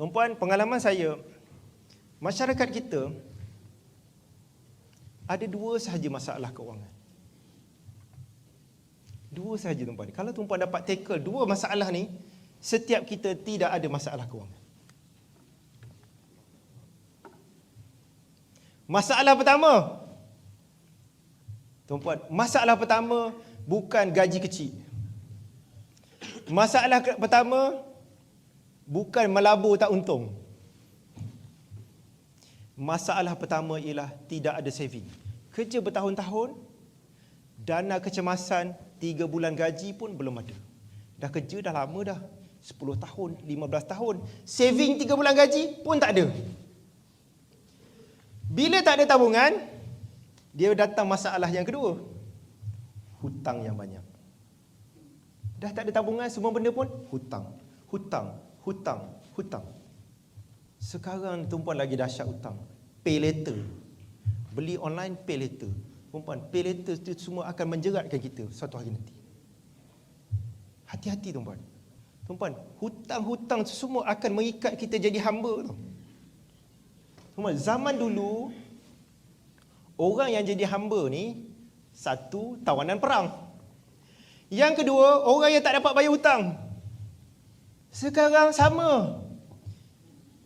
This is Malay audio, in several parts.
Tuan-puan, pengalaman saya, masyarakat kita ada dua sahaja masalah keuangan. Dua sahaja tuan-puan. Kalau tuan-puan dapat tackle dua masalah ni, setiap kita tidak ada masalah keuangan. Masalah pertama, tuan-puan, masalah pertama bukan gaji kecil. Masalah pertama bukan melabur tak untung. Masalah pertama ialah tidak ada saving. Kerja bertahun-tahun, dana kecemasan 3 bulan gaji pun belum ada. Dah kerja dah lama dah. 10 tahun, 15 tahun. Saving 3 bulan gaji pun tak ada. Bila tak ada tabungan, dia datang masalah yang kedua. Hutang yang banyak. Dah tak ada tabungan, semua benda pun hutang. Hutang, hutang, hutang. Sekarang tumpuan lagi dahsyat hutang. Pay later. Beli online, pay later. Tumpuan, pay later itu semua akan menjeratkan kita suatu hari nanti. Hati-hati tumpuan. Tumpuan, hutang-hutang semua akan mengikat kita jadi hamba. Tau. Tumpuan, zaman dulu, orang yang jadi hamba ni, satu, tawanan perang. Yang kedua, orang yang tak dapat bayar hutang. Sekarang sama.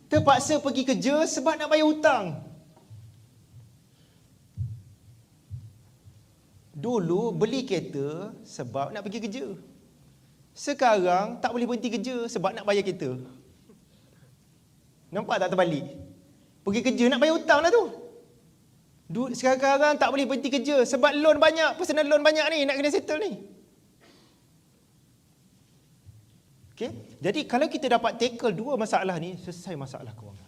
Terpaksa pergi kerja sebab nak bayar hutang. Dulu beli kereta sebab nak pergi kerja. Sekarang tak boleh berhenti kerja sebab nak bayar kereta. Nampak tak terbalik? Pergi kerja nak bayar hutang lah tu. Du- Sekarang tak boleh berhenti kerja sebab loan banyak, personal loan banyak ni nak kena settle ni. Okay? Jadi kalau kita dapat tackle dua masalah ni, selesai masalah kewangan.